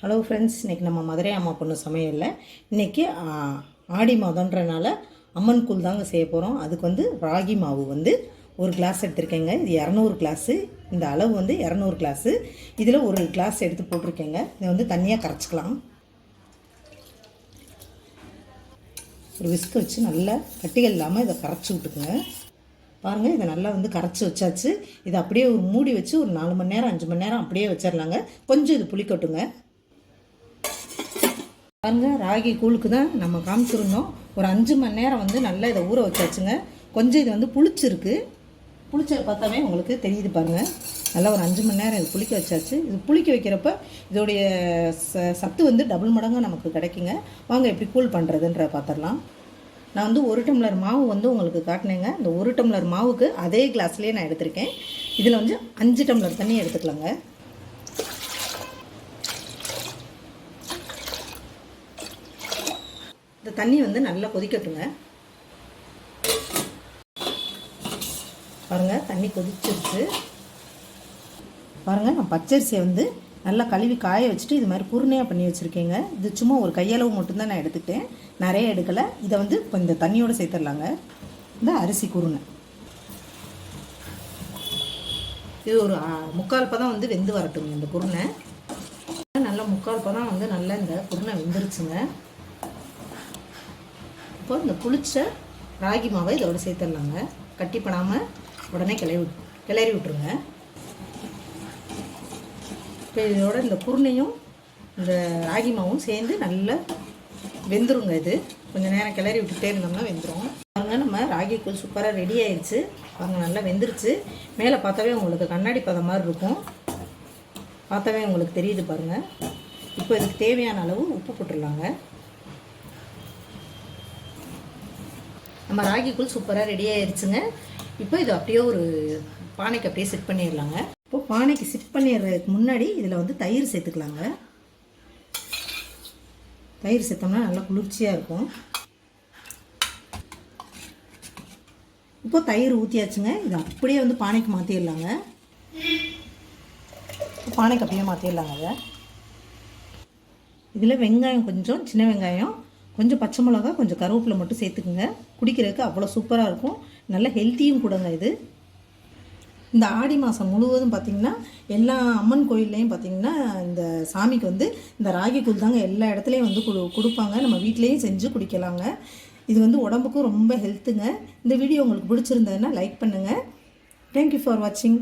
Hello friends இன்றைக்கி நம்ம மதுரை அம்மா பொண்ணு சமையலில். இன்றைக்கி ஆடி மாதன்றனால அம்மன் கூழ் தாங்க செய்ய போகிறோம் அதுக்கு வந்து ராகி மாவு வந்து ஒரு கிளாஸ் எடுத்திருக்கேங்க. இது இரநூறு கிளாஸு இந்த அளவு வந்து இரநூறு கிளாஸு இதில் ஒரு கிளாஸ் எடுத்து போட்டிருக்கேங்க. இதை வந்து தனியாக கரைச்சிக்கலாம். ஒரு விஸ்க் வச்சு நல்லா கட்டிகள் இல்லாமல் இதை கரைச்சி விட்டுக்குங்க. பாருங்கள் இதை நல்லா வந்து கரைச்சி வச்சாச்சு. இதை அப்படியே ஒரு மூடி வச்சு ஒரு நாலு மணி நேரம் அஞ்சு மணி நேரம் அப்படியே வச்சிடலாங்க கொஞ்சம் இது புளிக்கட்டுங்க. பாருங்க ராகி கூழுக்கு தான் நம்ம காமிச்சிருந்தோம். ஒரு அஞ்சு மணி நேரம் வந்து நல்லா இதை ஊற வச்சாச்சுங்க. கொஞ்சம் இது வந்து புளிச்சிருக்கு. புளிச்ச பார்த்தாவே உங்களுக்கு தெரியுது பாருங்கள் நல்லா ஒரு அஞ்சு மணி நேரம் இது புளிக்க வச்சாச்சு. இது புளிக்க வைக்கிறப்ப இதோடைய ச சத்து வந்து டபுள் மடங்காக நமக்கு கிடைக்குங்க. வாங்க எப்படி கூழ் பண்ணுறதுன்ற பார்த்துடலாம். நான் வந்து ஒரு டம்ளர் மாவு வந்து உங்களுக்கு காட்டினேங்க. இந்த ஒரு டம்ளர் மாவுக்கு அதே கிளாஸ்லேயே நான் எடுத்திருக்கேன். இதில் வந்து அஞ்சு டம்ளர் தண்ணி எடுத்துக்கலாங்க. இந்த தண்ணி வந்து நல்லா கொதிக்கட்டுங்க. பாருங்கள் தண்ணி கொதிச்சிருச்சு. பாருங்கள் நான் பச்சரிசியை வந்து நல்லா கழுவி காய வச்சுட்டு இது மாதிரி குருணையாக பண்ணி வச்சுருக்கேங்க. இது சும்மா ஒரு கையளவு மட்டும்தான் நான் எடுத்துக்கிட்டேன். நிறைய எடுக்கலை. இதை வந்து இப்போ இந்த தண்ணியோடு சேர்த்துடலாங்க. இந்த அரிசி குருணை. இது ஒரு முக்கால் பதம் வந்து வெந்து வரட்டுங்க இந்த குருணை. நல்லா முக்கால் பதம் வந்து நல்லா இந்த குருணை வெந்துருச்சுங்க. இப்போ இந்த புளிச்ச ராகி மாவை இதோட சேர்த்துடலாங்க. கட்டி பண்ணாமல் உடனே கிளறி விட் கிளறி விட்ருங்க இப்போ இதோட இந்த குருணையும் இந்த ராகி மாவும் சேர்ந்து நல்லா வெந்துருங்க இது. கொஞ்சம் நேரம் கிளறி விட்டுட்டே இருந்தோம்னா வெந்துடும் பாருங்க நம்ம ராகி கூழ் சூப்பராக ரெடி ஆயிடுச்சு பாருங்க நல்லா வெந்துருச்சு. மேலே பார்த்தாவே உங்களுக்கு கண்ணாடி பதம் மாதிரி இருக்கும். பார்த்தாவே உங்களுக்கு தெரியுது பாருங்கள் இப்போ இதுக்கு தேவையான அளவு உப்பு போட்டுடலாங்க. நம்ம ராகிக்குள் சூப்பராக ரெடி ஆயிடுச்சுங்க இப்போ இது அப்படியே ஒரு பானைக்கு அப்படியே செட் பண்ணிடலாங்க. இப்போ பானைக்கு செட் பண்ணிடுறதுக்கு முன்னாடி இதில் வந்து தயிர் சேர்த்துக்கலாங்க. தயிர் சேர்த்தோம்னா நல்லா குளிர்ச்சியாக இருக்கும். இப்போ தயிர் ஊற்றியாச்சுங்க இது அப்படியே வந்து பானைக்கு மாற்றிடலாங்க பானைக்கு அப்படியே மாற்றிடலாங்க அதை இதில் வெங்காயம் கொஞ்சம் சின்ன வெங்காயம் கொஞ்சம் பச்சை மிளகா கொஞ்சம் கருவேப்பிலை மட்டும் சேர்த்துக்குங்க. குடிக்கிறதுக்கு அவ்வளோ சூப்பராக இருக்கும். நல்ல ஹெல்த்தியும் கூடங்க இது. இந்த ஆடி மாதம் முழுவதும் பார்த்திங்கன்னா எல்லா அம்மன் கோயில்லையும் பார்த்திங்கன்னா இந்த சாமிக்கு வந்து இந்த ராகி கூழ் தாங்க எல்லா இடத்துலையும் வந்து கொடு கொடுப்பாங்க. நம்ம வீட்லேயும் செஞ்சு குடிக்கலாங்க. இது வந்து உடம்புக்கும் ரொம்ப ஹெல்த்துங்க இந்த வீடியோ உங்களுக்கு பிடிச்சிருந்ததுன்னா லைக் பண்ணுங்கள் தேங்க்யூ ஃபார் வாட்சிங்